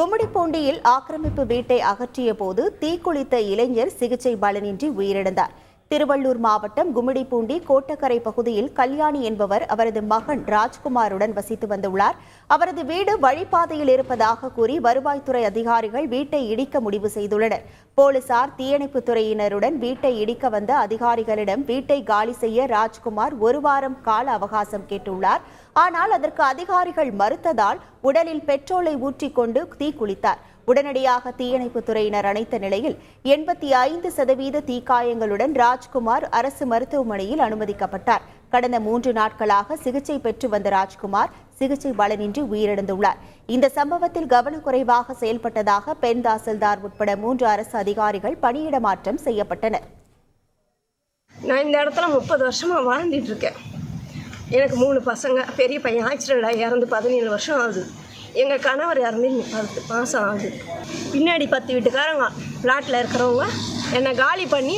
கும்மிடிப்பூண்டியில் ஆக்கிரமிப்பு வீட்டை அகற்றிய போது தீக்குளித்த இளைஞர் சிகிச்சை பலனின்றி உயிரிழந்தார். திருவள்ளூர் மாவட்டம் கும்மிடிப்பூண்டி கோட்டக்கரை பகுதியில் கல்யாணி என்பவர் அவரது மகன் ராஜ்குமாருடன் வசித்து வந்துள்ளார். அவரது வீடு வழிபாதையில் இருப்பதாக கூறி வருவாய்த்துறை அதிகாரிகள் வீட்டை இடிக்க முடிவு செய்துள்ளனர். போலீசார் தீயணைப்புத் துறையினருடன் வீட்டை இடிக்க வந்த அதிகாரிகளிடம் வீட்டை காலி செய்ய ராஜ்குமார் ஒரு வாரம் கால அவகாசம் கேட்டுள்ளார். ஆனால் அதற்கு அதிகாரிகள் மறுத்ததால் உடலில் பெட்ரோலை ஊற்றிக்கொண்டு தீக்குளித்தார் உடனடியாக தீயணைப்பு துறையினர் அணைத்த நிலையில் எண்பத்தி ஐந்து சதவீத தீக்காயங்களுடன் ராஜ்குமார் அரசு மருத்துவமனையில் அனுமதிக்கப்பட்டார். கடந்த மூன்று நாட்களாக சிகிச்சை பெற்று வந்த ராஜ்குமார் சிகிச்சை பலனின்றி உயிரிழந்துள்ளார். இந்த சம்பவத்தில் கவனக்குறைவாக செயல்பட்டதாக பெண் தாசில்தார் உட்பட மூன்று அரசு அதிகாரிகள் பணியிட மாற்றம் செய்யப்பட்டனர். நான் இந்த இடத்துல முப்பது வருஷமாக வாழ்ந்துட்டு இருக்கேன். எனக்கு மூணு பசங்க பெரிய பையன் ஆக்சிடெண்ட் ஆகி இறந்து பதினேழு வருஷம் ஆகுது. எங்கள் கணவர் இறந்து பத்து மாதம் ஆகுது. பின்னாடி பத்து வீட்டுக்காரங்க ஃப்ளாட்டில் இருக்கிறவங்க என்னை காலி பண்ணி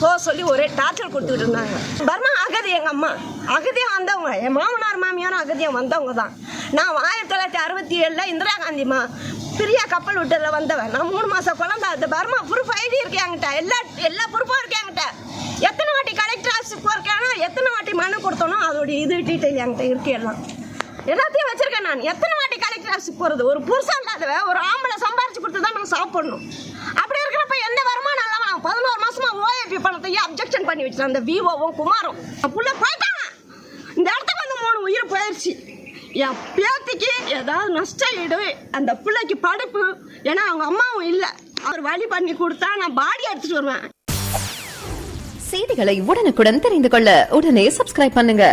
போக சொல்லி ஒரே டார்ச்சர் கொடுத்துக்கிட்டு இருந்தாங்க. பர்மா அகதி எங்கள் அம்மா. அகதியாக வந்தவங்க. என் மாமனார் மாமியாரும் அகதியாக வந்தவங்க தான். நான் ஆயிரத்தி தொள்ளாயிரத்தி அறுபத்தி ஏழில் இந்திரா காந்தி மா பிரியா கப்பல் விட்டதில் வந்தவன். நான் மூணு மாதம் குழந்தை அது பர்மா ப்ரூஃப் ஐடி இருக்கு என்கிட்ட. எல்லா எல்லா ப்ரூஃபும் இருக்கு என்கிட்ட. எத்தனை வாட்டி கலெக்டர் ஆஃபீஸுக்கு போயிருக்கேனோ எத்தனை வாட்டி மனு கொடுத்தனோ அதோட இது டீட்டெயில் என்கிட்ட இருக்கு எல்லாம். எல்லாத்தையும் வச்சிருக்கேன் நான். எத்தனை வாட்டி கலெக்டர் ஆஃபீஸுக்கு போகிறது ஒரு புருஷன் இல்லாதவ ஒரு ஆம்பளை சம்பாரிச்சு கொடுத்து தான் நான் சாப்பிடணும். அப்படி இருக்கிறப்ப எந்த வருமானம் இல்லாமல் பதினோரு மாசமா ஓஏபி பணத்தையும் அப்ஜெக்ஷன் பண்ணி வச்சிருந்தேன் அந்த விவோவும் குமாரும். புள்ள போயிட்டாங்க இந்த இடத்துக்கு வந்து மூணு உயிர் போயிடுச்சு என் பேத்திக்கு ஏதாவது நஷ்டம் ஈடு அந்த பிள்ளைக்கு படிப்பு. ஏன்னா அவங்க அம்மாவும் இல்லை. அவர் வழி பண்ணி கொடுத்தா நான் பாடி எடுத்துட்டு வருவேன். செய்திகளை உடனுக்குடன் தெரிந்து கொள்ள உடனே சப்ஸ்கிரைப் பண்ணுங்க.